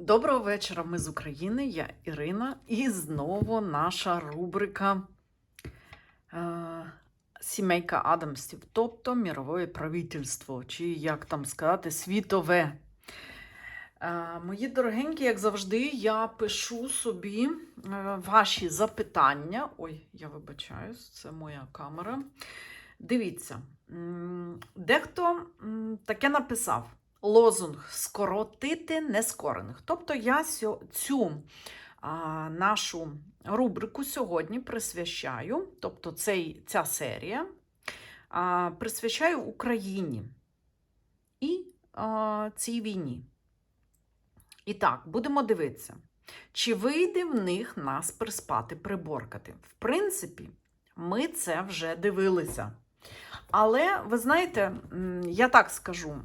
Доброго вечора, ми з України, я Ірина, і знову наша рубрика е, Сімейка Адамсів, тобто мірове правительство, чи як там сказати, світове. Е, мої дорогенькі, як завжди, я пишу собі е, ваші запитання. Ой, я вибачаюсь, це моя камера. Дивіться, дехто таке написав лозунг скоротити нескорених. Тобто я цю а, нашу рубрику сьогодні присвящаю, тобто цей, ця серія а, присвящаю Україні і а, цій війні. І так, будемо дивитися, чи вийде в них нас приспати, приборкати. В принципі, ми це вже дивилися. Але ви знаєте, я так скажу.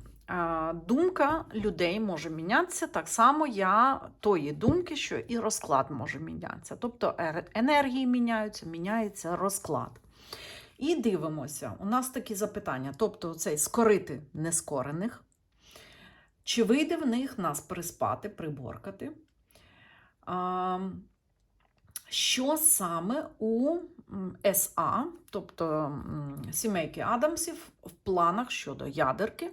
Думка людей може мінятися так само я тої думки, що і розклад може мінятися. Тобто енергії міняються, міняється розклад. І дивимося, у нас такі запитання: тобто, цей скорити нескорених, чи вийде в них нас приспати, приборкати? Що саме у СА, тобто сімейки Адамсів, в планах щодо ядерки,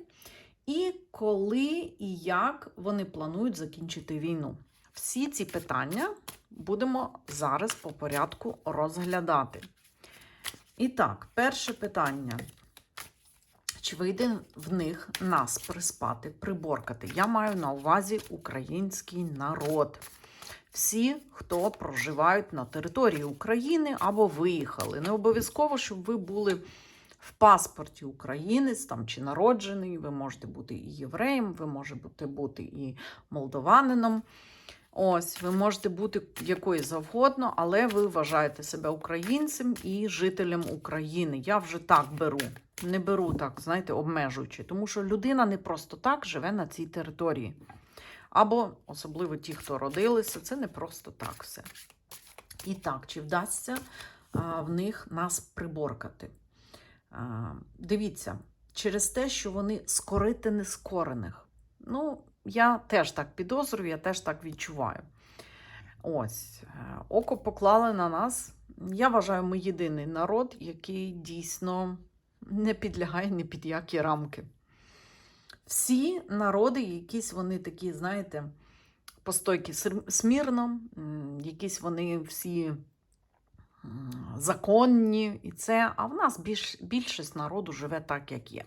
і коли і як вони планують закінчити війну? Всі ці питання будемо зараз по порядку розглядати. І так, перше питання. Чи вийде в них нас приспати, приборкати? Я маю на увазі український народ. Всі, хто проживають на території України або виїхали. Не обов'язково, щоб ви були в паспорті українець там, чи народжений. Ви можете бути і євреєм, ви можете бути і молдованином. Ось, ви можете бути якою завгодно, але ви вважаєте себе українцем і жителем України. Я вже так беру. Не беру так, знаєте, обмежуючи, тому що людина не просто так живе на цій території. Або особливо ті, хто родилися, це не просто так все. І так, чи вдасться а, в них нас приборкати? Дивіться, через те, що вони скорити нескорених. Ну, я теж так підозрюю, я теж так відчуваю. Ось, е, око поклали на нас. Я вважаю, ми єдиний народ, який дійсно не підлягає ні під які рамки. Всі народи, якісь вони такі, знаєте, постойкі сир- смірно, якісь вони всі законні, і це, а в нас більш, більшість народу живе так, як є.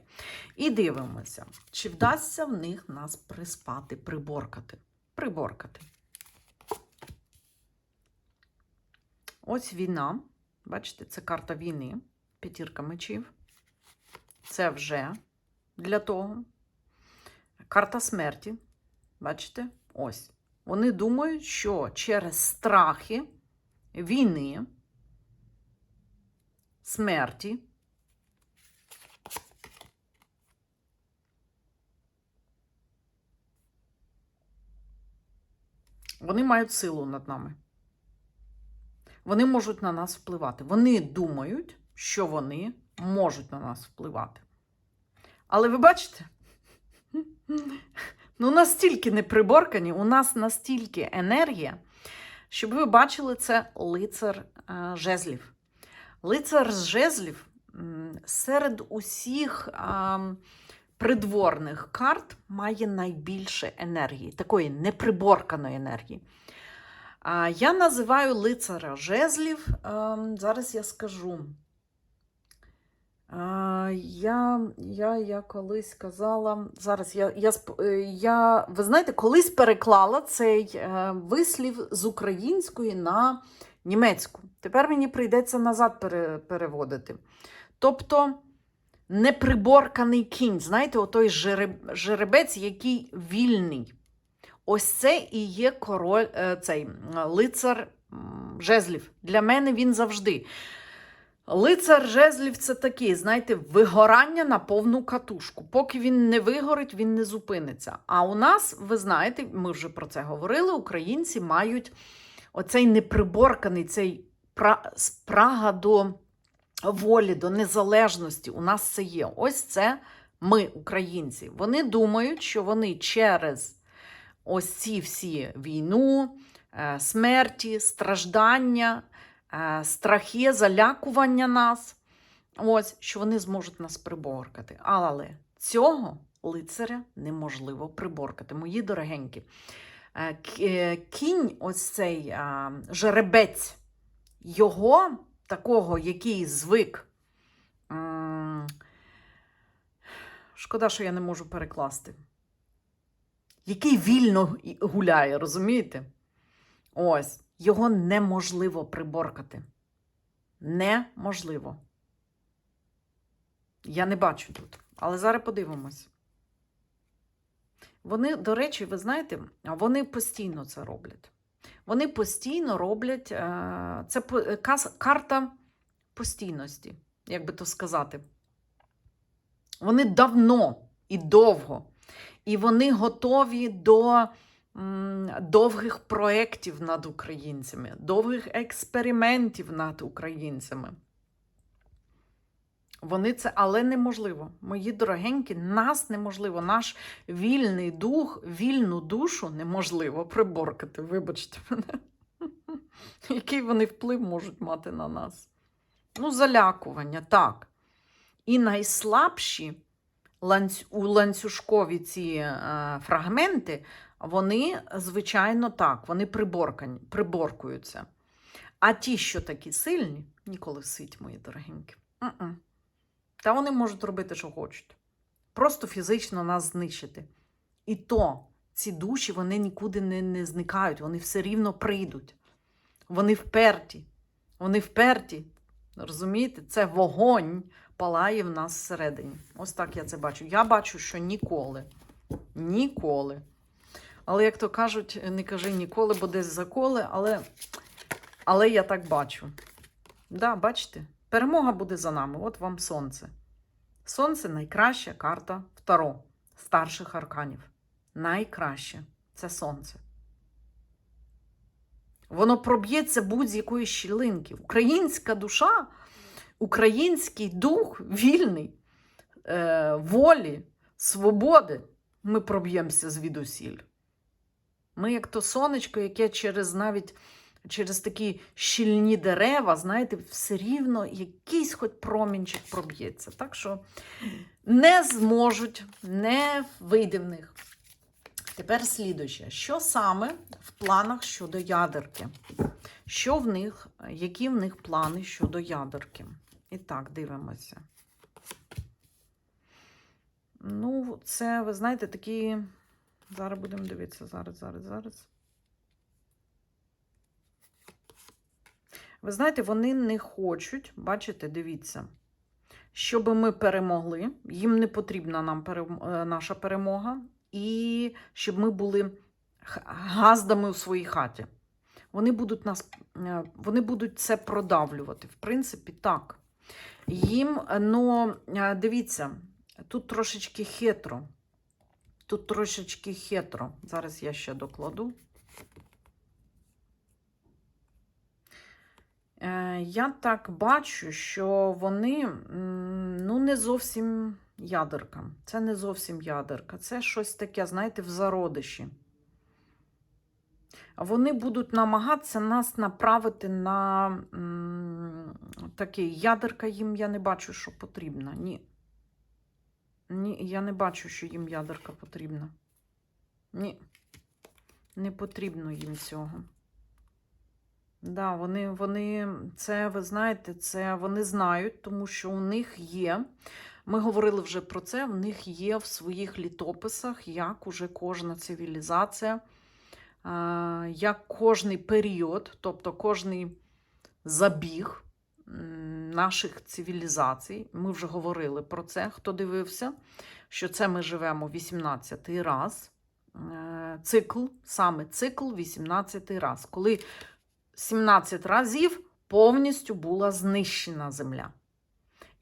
І дивимося, чи вдасться в них нас приспати, приборкати. Приборкати. Ось війна. Бачите, це карта війни, п'ятірка мечів. Це вже для того. Карта смерті. Бачите? Ось. Вони думають, що через страхи війни, смерті, вони мають силу над нами. Вони можуть на нас впливати. Вони думають, що вони можуть на нас впливати. Але ви бачите? Ну, настільки не приборкані, у нас настільки енергія, щоб ви бачили це лицар е, жезлів. Лицар з жезлів серед усіх придворних карт має найбільше енергії, такої неприборканої енергії. Я називаю лицаря жезлів. зараз я скажу. Я, я, я колись казала, зараз я, я, е, я, ви знаєте, колись переклала цей е, вислів з української на німецьку. Тепер мені прийдеться назад пере, переводити. Тобто, неприборканий кінь, знаєте, отой жеребець, який вільний. Ось це і є король, е, цей лицар жезлів. Для мене він завжди. Лицар жезлів це такий, знаєте, вигорання на повну катушку. Поки він не вигорить, він не зупиниться. А у нас, ви знаєте, ми вже про це говорили, українці мають оцей неприборканий, цей спрага до волі, до незалежності. У нас це є. Ось це ми, українці. Вони думають, що вони через ось ці всі війну, е, смерті, страждання, е, страхи, залякування нас. Ось, що вони зможуть нас приборкати. Але цього лицаря неможливо приборкати. Мої дорогенькі. Е, е, Кінь, ось цей жеребець, його, такого, який звик. Шкода, що я не можу перекласти. Який вільно гуляє, розумієте? Ось, його неможливо приборкати. Неможливо. Я не бачу тут. Але зараз подивимось. Вони, до речі, ви знаєте, вони постійно це роблять. Вони постійно роблять е, це е, карта постійності, як би то сказати. Вони давно і довго. І вони готові до довгих проєктів над українцями, довгих експериментів над українцями. Вони це, але неможливо. Мої дорогенькі, нас неможливо, наш вільний дух, вільну душу неможливо приборкати. Вибачте мене. Який вони вплив можуть мати на нас? Ну, залякування, так. І найслабші у ланцюжкові ці е, фрагменти, вони, звичайно, так, вони приборкані, приборкуються. А ті, що такі сильні, ніколи сить, мої дорогенькі. Та вони можуть робити, що хочуть. Просто фізично нас знищити. І то ці душі вони нікуди не, не зникають, вони все рівно прийдуть. Вони вперті. Вони вперті. Розумієте, це вогонь палає в нас всередині. Ось так я це бачу. Я бачу, що ніколи. Ніколи. Але, як то кажуть, не кажи ніколи, бо десь заколи, але, але я так бачу. Да, бачите? Перемога буде за нами. От вам сонце. Сонце найкраща карта Таро старших арканів. Найкраще це сонце. Воно проб'ється будь-якої щілинки. Українська душа, український дух вільний, е, волі, свободи. Ми проб'ємося звідусіль. Ми, як то сонечко, яке через навіть через такі щільні дерева, знаєте, все рівно якийсь хоч промінчик проб'ється. Так що не зможуть, не вийде в них. Тепер слідуюче. Що саме в планах щодо ядерки? Що в них, які в них плани щодо ядерки? І так, дивимося. Ну, це, ви знаєте, такі. Зараз будемо дивитися. Зараз, зараз, зараз. Ви знаєте, вони не хочуть, бачите, дивіться, щоб ми перемогли. Їм не потрібна нам перем- е, наша перемога, і щоб ми були газдами у своїй хаті. Вони будуть нас, е, вони будуть це продавлювати. В принципі, так. Їм, ну, дивіться, тут трошечки хитро. Тут трошечки хитро. Зараз я ще докладу. Я так бачу, що вони ну, не зовсім ядерка. Це не зовсім ядерка. Це щось таке, знаєте, в зародиші. Вони будуть намагатися нас направити на м, такий ядерка їм я не бачу, що потрібна. Ні. Ні, я не бачу, що їм ядерка потрібна. Ні. Не потрібно їм цього. Да, вони, вони, це, ви знаєте, це вони знають, тому що у них є. Ми говорили вже про це. В них є в своїх літописах, як уже кожна цивілізація, як кожний період, тобто кожний забіг наших цивілізацій. Ми вже говорили про це. Хто дивився, що це ми живемо 18-й раз. Е, Цикл, саме цикл 18-й раз, коли 17 разів повністю була знищена земля.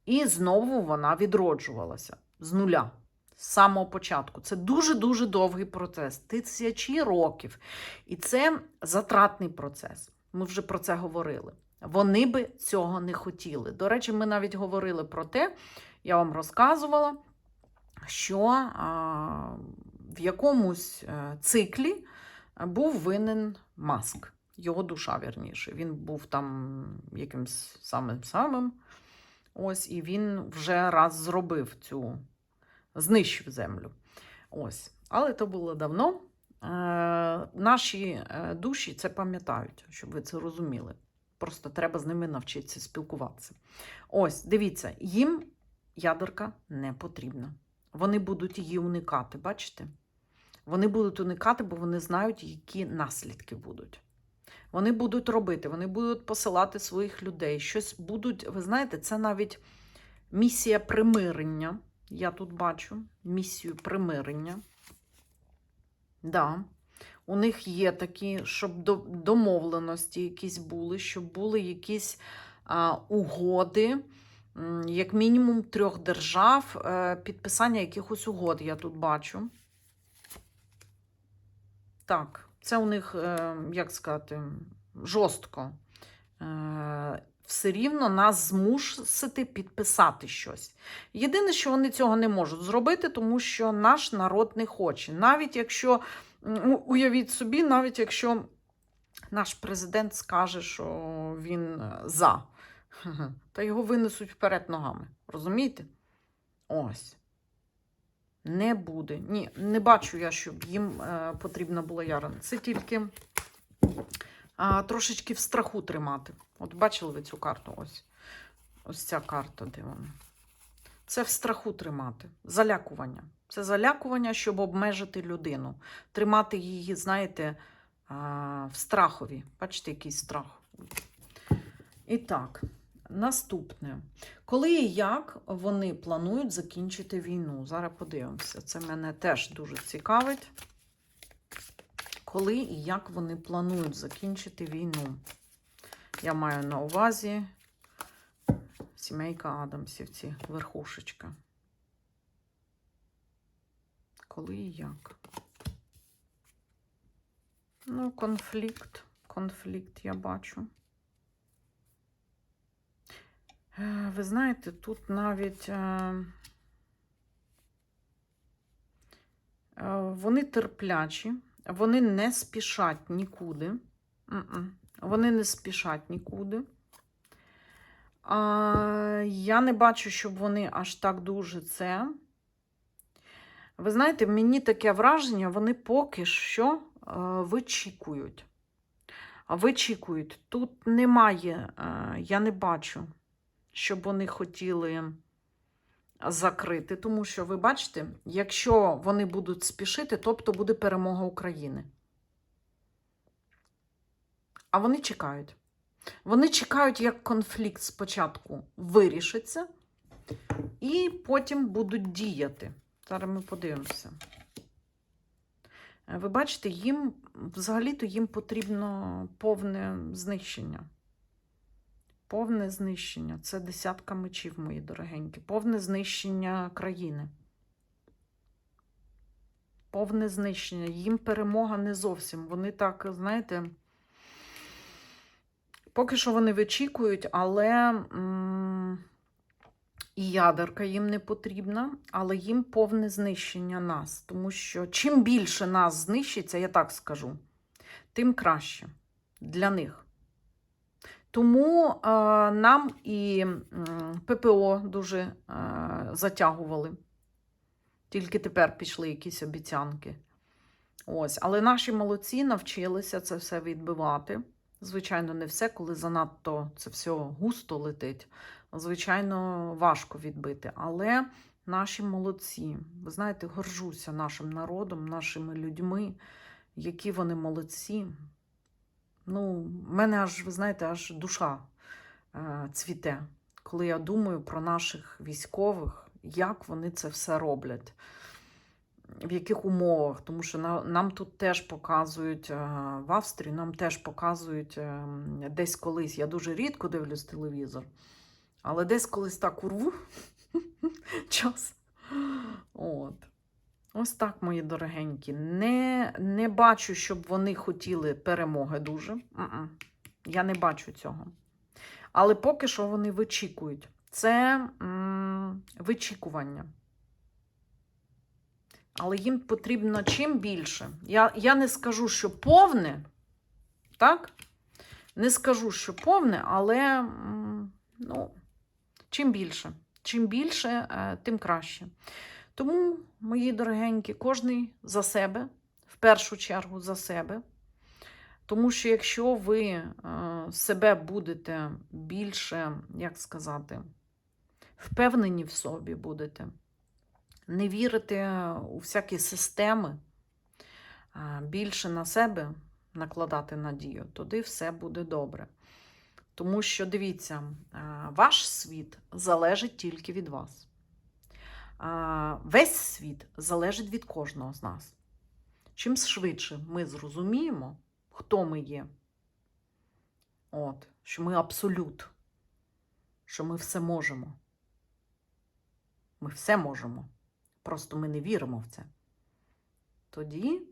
І знову вона відроджувалася з нуля, з самого початку. Це дуже-дуже довгий процес, тисячі років. І це затратний процес. Ми вже про це говорили. Вони би цього не хотіли. До речі, ми навіть говорили про те, я вам розказувала, що а, в якомусь е, циклі був винен маск, його душа, вірніше. Він був там якимсь самим самим. Ось, і він вже раз зробив цю, знищив землю. Ось. Але то було давно. Е, наші е, душі це пам'ятають, щоб ви це розуміли. Просто треба з ними навчитися спілкуватися. Ось, дивіться, їм ядерка не потрібна. Вони будуть її уникати, бачите? Вони будуть уникати, бо вони знають, які наслідки будуть. Вони будуть робити, вони будуть посилати своїх людей. Щось будуть, ви знаєте, це навіть місія примирення. Я тут бачу місію примирення. Да. У них є такі, щоб домовленості якісь були, щоб були якісь а, угоди, як мінімум трьох держав, е, підписання якихось угод, я тут бачу. Так, це у них, е, як сказати, жорстко. Е, Все рівно нас змусити підписати щось. Єдине, що вони цього не можуть зробити, тому що наш народ не хоче. Навіть якщо, уявіть собі, навіть якщо наш президент скаже, що він е, за, та його винесуть вперед ногами. Розумієте? Ось. Не буде. Ні, не бачу я, щоб їм е, потрібна була Ярина. Це тільки а, трошечки в страху тримати. От бачили ви цю карту? Ось. Ось ця карта, де вона. Це в страху тримати. Залякування. Це залякування, щоб обмежити людину. Тримати її, знаєте, в страхові. Бачите, який страх. І так, наступне. Коли і як вони планують закінчити війну? Зараз подивимося. Це мене теж дуже цікавить. Коли і як вони планують закінчити війну? Я маю на увазі сімейка Адамсівці, верхушечка. Коли і як? Ну, конфлікт. Конфлікт я бачу. Е, Ви знаєте, тут навіть е, е, вони терплячі, вони не спішать нікуди. Вони не спішать нікуди. Я не бачу, щоб вони аж так дуже це. Ви знаєте, мені таке враження, вони поки що е, вичікують. Вичікують. Тут немає, е, я не бачу, щоб вони хотіли закрити. Тому що, ви бачите, якщо вони будуть спішити, тобто буде перемога України. А вони чекають. Вони чекають, як конфлікт спочатку вирішиться, і потім будуть діяти. Зараз ми подивимося. Ви бачите, їм взагалі-то їм потрібно повне знищення. Повне знищення. Це десятка мечів, мої дорогенькі. Повне знищення країни. Повне знищення. Їм перемога не зовсім. Вони так, знаєте, поки що вони вичікують, але і ядерка їм не потрібна, але їм повне знищення нас. Тому що чим більше нас знищиться, я так скажу, тим краще для них. Тому е, нам і ППО дуже е, затягували. Тільки тепер пішли якісь обіцянки. Ось. Але наші молодці навчилися це все відбивати. Звичайно, не все, коли занадто це все густо летить. Звичайно, важко відбити. Але наші молодці, ви знаєте, горжуся нашим народом, нашими людьми, які вони молодці. Ну, в мене аж, ви знаєте, аж душа е, цвіте, коли я думаю про наших військових, як вони це все роблять, в яких умовах. Тому що на, нам тут теж показують е, в Австрії, нам теж показують е, десь колись. Я дуже рідко дивлюсь телевізор, але десь колись так урву час. От. Ось так, мої дорогенькі. Не, не бачу, щоб вони хотіли перемоги дуже. Я не бачу цього. Але поки що вони вичікують. Це м, вичікування. але їм потрібно чим більше. Я, я не скажу, що повне, так? Не скажу, що повне, але ну, чим більше. Чим більше, е, тим краще. Тому, мої дорогенькі, кожний за себе, в першу чергу за себе. Тому що якщо ви е, себе будете більше, як сказати, впевнені в собі будете, не вірите у всякі системи, більше на себе накладати надію, тоді все буде добре. Тому що, дивіться, ваш світ залежить тільки від вас. Весь світ залежить від кожного з нас. Чим швидше ми зрозуміємо, хто ми є, от, що ми абсолют, що ми все можемо. Ми все можемо. Просто ми не віримо в це. Тоді,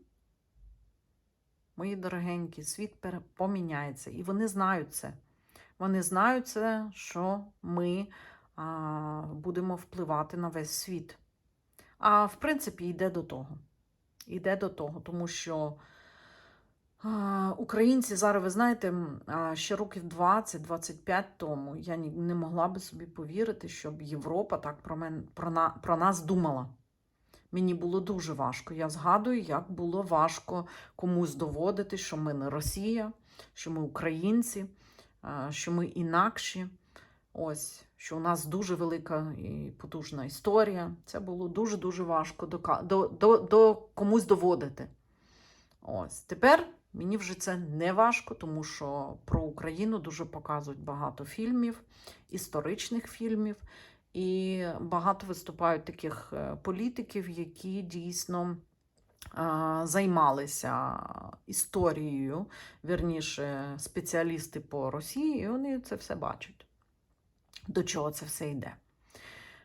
мої дорогенькі, світ поміняється. І вони знають це. Вони знають це, що ми будемо впливати на весь світ. А в принципі, йде до того. Йде до того, тому що українці зараз, ви знаєте, ще років 20-25 тому я не могла би собі повірити, щоб Європа так про, мен, про, на, про нас думала. Мені було дуже важко. Я згадую, як було важко комусь доводити, що ми не Росія, що ми українці, що ми інакші. Ось, що у нас дуже велика і потужна історія. Це було дуже-дуже важко до, до, до комусь доводити. Ось тепер мені вже це не важко, тому що про Україну дуже показують багато фільмів, історичних фільмів, і багато виступають таких е, політиків, які дійсно займалися історією, вірніше, спеціалісти по Росії, і вони це все бачать. До чого це все йде.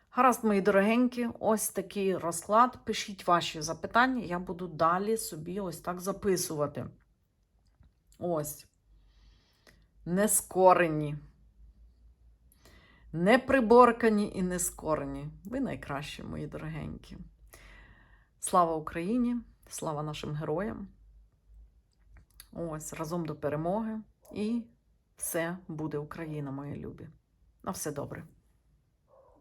Гаразд, мої дорогенькі, ось такий розклад. Пишіть ваші запитання, я буду далі собі ось так записувати. Ось. Нескорені. Не приборкані і не скорені. Ви найкращі, мої дорогенькі. Слава Україні! Слава нашим героям! Ось разом до перемоги. І все буде Україна, мої любі. На все добре.